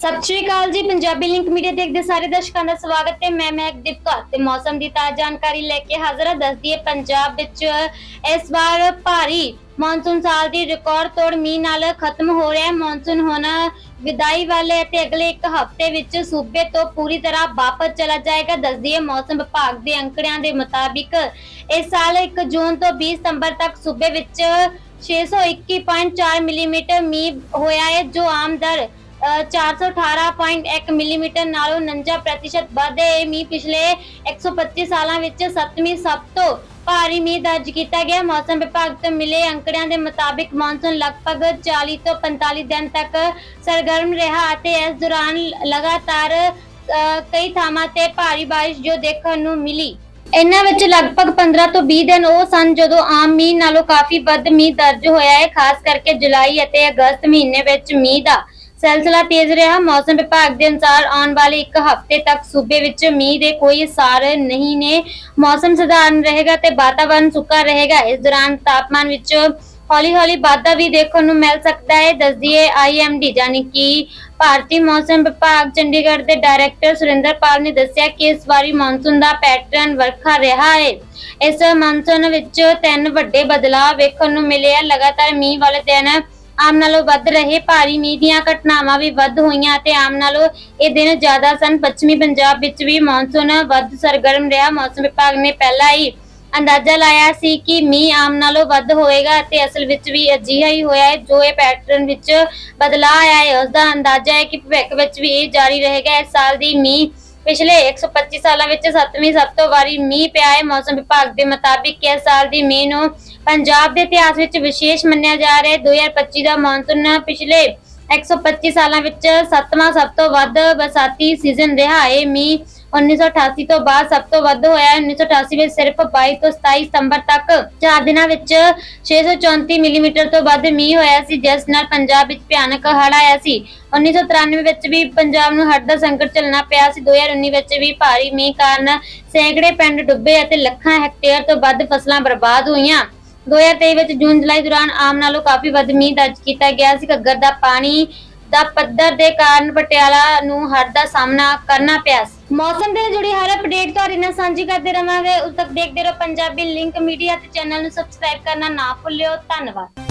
ਸਤਿ ਸ਼੍ਰੀ ਅਕਾਲ ਜੀ, Punjabi link media ਦੇਖਦੇ ਸਾਰੇ ਦਰਸ਼ਕਾਂ ਦਾ ਸਵਾਗਤ ਹੈ। ਮੈਂ ਮਹਿਕਦੀਪ ਕੌਰ ਤੇ ਮੌਸਮ ਦੀ ਤਾਜ਼ਾ ਜਾਣਕਾਰੀ ਲੈ ਕੇ ਹਾਜ਼ਰ ਹਾਂ। ਦੱਸਦੀ ਹੈ, ਪੰਜਾਬ ਵਿੱਚ ਇਸ ਵਾਰ ਭਾਰੀ ਮੌਨਸੂਨ ਸਾਲ ਦੀ ਰਿਕਾਰਡ ਤੋੜ ਮੀਂਹ ਨਾਲ ਖਤਮ ਹੋ ਰਿਹਾ ਹੈ। ਮੌਨਸੂਨ ਹੋਣਾ ਵਿਦਾਈ ਵਾਲੇ ਅਤੇ ਅਗਲੇ ਇੱਕ ਹਫ਼ਤੇ ਵਿੱਚ ਸੂਬੇ ਤੋਂ ਪੂਰੀ ਤਰ੍ਹਾਂ ਵਾਪਸ ਚਲਾ ਜਾਏਗਾ। ਦੱਸਦੀ ਹੈ, ਮੌਸਮ ਵਿਭਾਗ ਦੇ ਅੰਕੜਿਆਂ ਦੇ ਮੁਤਾਬਿਕ ਇਸ ਸਾਲ 1 ਜੂਨ ਤੋਂ 20 ਸਤੰਬਰ ਤੱਕ ਸੂਬੇ ਵਿੱਚ 621.4 ਮਿਲੀਮੀਟਰ ਮੀਂਹ ਹੋਇਆ ਹੈ, ਜੋ ਆਮ ਦਰ 418.1 ਮਿਲੀਮੀਟਰ ਨਾਲੋਂ 49% ਵੱਧ। ਹੈ ਇਹ ਮੀਂਹ ਪਿਛਲੇ 125 ਸਾਲਾਂ ਵਿੱਚ ਸੱਤਵੀਂ ਸਭ ਤੋਂ ਭਾਰੀ ਮੀਂਹ ਦਰਜ ਕੀਤਾ ਗਿਆ। ਮੌਸਮ ਵਿਭਾਗ ਤੋਂ ਮਿਲੇ ਅੰਕੜਿਆਂ ਦੇ ਮੁਤਾਬਿਕ ਮੌਨਸੂਨ ਲਗਭਗ 40 ਤੋਂ 45 ਦਿਨ ਤੱਕ ਸਰਗਰਮ ਰਿਹਾ ਅਤੇ ਇਸ ਦੌਰਾਨ ਲਗਾਤਾਰ ਕਈ ਥਾਵਾਂ ਤੇ ਭਾਰੀ ਬਾਰਿਸ਼ ਜੋ ਦੇਖਣ ਨੂੰ ਮਿਲੀ। ਇਹਨਾਂ ਵਿੱਚ ਲਗਭਗ 15 ਤੋਂ 20 ਦਿਨ ਉਹ ਸਨ ਜਦੋਂ ਆਮ ਮੀਂਹ ਨਾਲੋਂ ਕਾਫੀ ਵੱਧ ਮੀਂਹ ਦਰਜ ਹੋਇਆ ਹੈ। ਖਾਸ ਕਰਕੇ ਜੁਲਾਈ ਅਤੇ ਅਗਸਤ ਮਹੀਨੇ ਵਿੱਚ ਮੀਂਹ ਦਾ ਸਿਲਸਿਲਾ ਤੇਜ਼ ਰਿਹਾ। ਮੌਸਮ ਵਿਭਾਗ ਦੇ ਅਨੁਸਾਰ ਆਉਣ ਵਾਲੇ ਇੱਕ ਹਫ਼ਤੇ ਤੱਕ ਸੂਬੇ ਵਿੱਚ ਮੀਂਹ ਦੇ ਕੋਈ ਅਸਾਰ ਨਹੀਂ ਨੇ। ਮੌਸਮ ਸਧਾਰਨ ਰਹੇਗਾ ਤੇ ਵਾਤਾਵਰਣ ਸੁੱਕਾ ਰਹੇਗਾ। ਇਸ ਦੌਰਾਨ ਤਾਪਮਾਨ ਵਿੱਚ ਹੌਲੀ-ਹੌਲੀ ਵਾਧਾ ਵੀ ਦੇਖਣ ਨੂੰ ਮਿਲ ਸਕਦਾ ਹੈ। ਦੱਸਦੀ ਹੈ ਆਈਐਮਡੀ ਯਾਨੀ ਕਿ ਭਾਰਤੀ ਮੌਸਮ ਵਿਭਾਗ ਚੰਡੀਗੜ੍ਹ ਦੇ ਡਾਇਰੈਕਟਰ ਸੁਰਿੰਦਰ ਪਾਲ ਨੇ ਦੱਸਿਆ ਕਿ ਇਸ ਵਾਰੀ ਮੌਨਸੂਨ ਦਾ ਪੈਟਰਨ ਵਰਖਾ ਰਿਹਾ ਹੈ। ਇਸ ਮੌਨਸੂਨ ਵਿੱਚ ਤਿੰਨ ਵੱਡੇ ਬਦਲਾਅ ਵੇਖਣ ਨੂੰ ਮਿਲੇ ਆ। ਲਗਾਤਾਰ ਮੀਂਹ ਵਾਲੇ ਦਿਨ ਆਮ ਨਾਲੋਂ ਵੱਧ ਰਹੇ ਭਾਰੀ ਮੀਂਹ ਦੀਆਂ ਘਟਨਾਵਾਂ ਵੀ ਵੱਧ ਹੋਈਆਂ ਅਤੇ ਆਮ ਨਾਲੋਂ ਇਹ ਦਿਨ ਜ਼ਿਆਦਾ ਸਨ। ਪੱਛਮੀ ਪੰਜਾਬ ਵਿੱਚ ਵੀ ਮੌਨਸੂਨ ਵੱਧ ਸਰਗਰਮ ਰਿਹਾ। ਮੌਸਮ ਵਿਭਾਗ ਨੇ ਪਹਿਲਾਂ ਹੀ ਅੰਦਾਜ਼ਾ ਲਾਇਆ ਸੀ ਕਿ ਮੀਂਹ ਆਮ ਨਾਲੋਂ ਵੱਧ ਹੋਏਗਾ ਅਤੇ ਅਸਲ ਵਿੱਚ ਵੀ ਅਜਿਹਾ ਹੀ ਹੋਇਆ ਹੈ। ਜੋ ਇਹ ਪੈਟਰਨ ਵਿੱਚ ਬਦਲਾਅ ਆਇਆ ਹੈ ਉਸ ਦਾ ਅੰਦਾਜ਼ਾ ਹੈ ਕਿ ਭਵਿੱਖ ਵਿੱਚ ਵੀ ਇਹ ਜਾਰੀ ਰਹੇਗਾ। ਇਸ ਸਾਲ ਦੀ ਮੀਂਹ ਪਿਛਲੇ 125 ਸਾਲਾਂ ਵਿੱਚ ਸੱਤਵੀਂ ਸਭ ਤੋਂ ਵਾਰੀ ਮੀਂਹ ਪਿਆ ਹੈ। ਮੌਸਮ ਵਿਭਾਗ ਦੇ ਮੁਤਾਬਿਕ ਇਸ ਸਾਲ ਦੀ ਮੀਂਹ ਨੂੰ ਪੰਜਾਬ ਦੇ ਇਤਿਹਾਸ ਵਿੱਚ ਵਿਸ਼ੇਸ਼ ਮੰਨਿਆ ਜਾ ਰਿਹਾ ਹੈ। 2025 ਦਾ ਮੌਨਸੂਨ ਪਿਛਲੇ 125 ਸਾਲਾਂ ਵਿੱਚ ਸੱਤਵਾਂ ਸਭ ਤੋਂ ਵੱਧ ਬਰਸਾਤੀ ਸੀਜ਼ਨ ਰਿਹਾ। ਹੈ ਮੀਂਹ 1988 ਤੋਂ ਬਾਅਦ ਸਭ ਤੋਂ ਵੱਧ ਹੋਇਆ ਹੈ। 1988 ਵਿੱਚ ਸਿਰਫ 22 ਤੋਂ 27 ਸਤੰਬਰ ਤੱਕ 4 ਦਿਨਾਂ ਵਿੱਚ 634 ਮਿਲੀਮੀਟਰ ਤੋਂ ਵੱਧ ਮੀਂਹ ਹੋਇਆ ਸੀ, ਜਿਸ ਨਾਲ ਪੰਜਾਬ ਵਿੱਚ ਭਿਆਨਕ ਹੜ੍ਹ ਆਇਆ ਸੀ। 1993 ਵਿੱਚ ਵੀ ਪੰਜਾਬ ਨੂੰ ਹੜ੍ਹ ਦਾ ਸੰਕਟ ਝੱਲਣਾ ਪਿਆ ਸੀ। 2019 ਵਿੱਚ ਵੀ ਭਾਰੀ ਮੀਂਹ ਕਾਰਨ ਸੈਂਕੜੇ ਪਿੰਡ ਡੁੱਬੇ ਅਤੇ ਲੱਖਾਂ ਹੈਕਟੇਅਰ ਤੋਂ ਵੱਧ ਫਸਲਾਂ ਬਰਬਾਦ ਹੋਈਆਂ। 2023 ਵਿੱਚ ਜੂਨ ਜੁਲਾਈ ਦੌਰਾਨ ਆਮ ਨਾਲੋਂ ਕਾਫੀ ਵੱਧ ਮੀਂਹ ਦਰਜ ਕੀਤਾ ਗਿਆ ਸੀ। ਘੱਗਰ ਦਾ ਪਾਣੀ ਦਾ ਪੱਧਰ ਦੇ ਕਾਰਨ ਪਟਿਆਲਾ ਨੂੰ ਹੜ੍ਹ ਦਾ ਸਾਹਮਣਾ ਕਰਨਾ ਪਿਆ ਸੀ। ਮੌਸਮ ਦੇ ਜੁੜੀ ਹਰ ਅਪਡੇਟ ਤੁਹਾਡੇ ਨਾਲ ਸਾਂਝੀ ਕਰਦੇ ਰਵਾਂਗੇ। ਉਦੋਂ ਤੱਕ ਦੇਖਦੇ ਰਹੋ ਪੰਜਾਬੀ ਲਿੰਕ ਮੀਡੀਆ ਤੇ ਚੈਨਲ ਨੂੰ ਸਬਸਕ੍ਰਾਈਬ ਕਰਨਾ ਨਾ ਭੁੱਲਿਓ। ਧੰਨਵਾਦ।